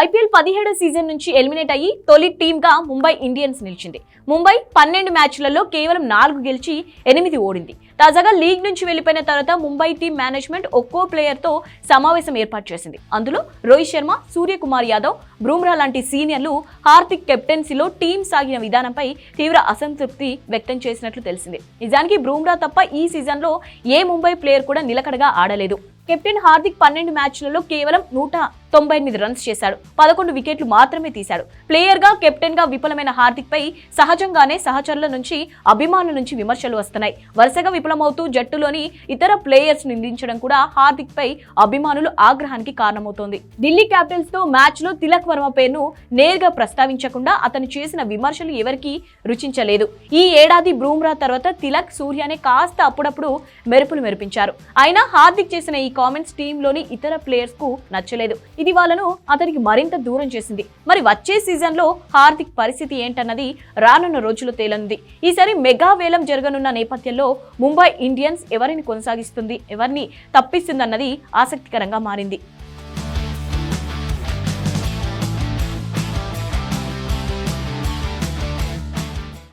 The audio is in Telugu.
ఐపీఎల్ పదిహేడు సీజన్ నుంచి ఎలిమినేట్ అయ్యి తొలి టీమ్గా ముంబై ఇండియన్స్ నిలిచింది. ముంబై పన్నెండు మ్యాచ్లలో కేవలం నాలుగు గెలిచి ఎనిమిది ఓడింది. తాజాగా లీగ్ నుంచి వెళ్ళిపోయిన తర్వాత ముంబై టీం మేనేజ్మెంట్ ఒక్కో ప్లేయర్తో సమావేశం ఏర్పాటు చేసింది. అందులో రోహిత్ శర్మ సూర్యకుమార్ యాదవ్ బ్రూమ్రా లాంటి సీనియర్లు హార్దిక్ కెప్టెన్సీలో టీం సాగిన విధానంపై తీవ్ర అసంతృప్తి వ్యక్తం చేసినట్లు తెలిసింది. నిజానికి బ్రూమ్రా తప్ప ఈ సీజన్లో ఏ ముంబై ప్లేయర్ కూడా నిలకడగా ఆడలేదు. కెప్టెన్ హార్దిక్ పన్నెండు మ్యాచ్లలో కేవలం నూట తొంభై ఎనిమిది రన్స్ చేశాడు. పదకొండు వికెట్లు మాత్రమే తీశాడు. ప్లేయర్గా కెప్టెన్గా విఫలమైన హార్దిక్పై సహజంగానే సహచరుల నుంచి అభిమానుల నుంచి విమర్శలు వస్తున్నాయి. వరుసగా విఫలమవుతూ జట్టులోని ఇతర ప్లేయర్స్ నిందించడం కూడా హార్దిక్పై అభిమానులు ఆగ్రహానికి కారణమవుతోంది. ఢిల్లీ క్యాపిటల్స్తో మ్యాచ్లో తిలక్ వర్మ పేరును నేరుగా ప్రస్తావించకుండా అతను చేసిన విమర్శలు ఎవరికీ రుచించలేదు. ఈ ఏడాది బ్రూమ్రా తర్వాత తిలక్ సూర్యనే కాస్త అప్పుడప్పుడు మెరుపులు మెరిపించారు. అయినా హార్దిక్ చేసిన ఈ కామెంట్స్ టీంలోని ఇతర ప్లేయర్స్కు నచ్చలేదు. ఇది వాళ్ళను అతనికి మరింత దూరం చేసింది. మరి వచ్చే సీజన్లో హార్దిక్ పరిస్థితి ఏంటన్నది రానున్న రోజుల్లో తేలనుంది. ఈసారి మెగా వేలం జరగనున్న నేపథ్యంలో ముంబై ఇండియన్స్ ఎవరిని కొనసాగిస్తుంది ఎవరిని తప్పిస్తుందన్నది ఆసక్తికరంగా మారింది.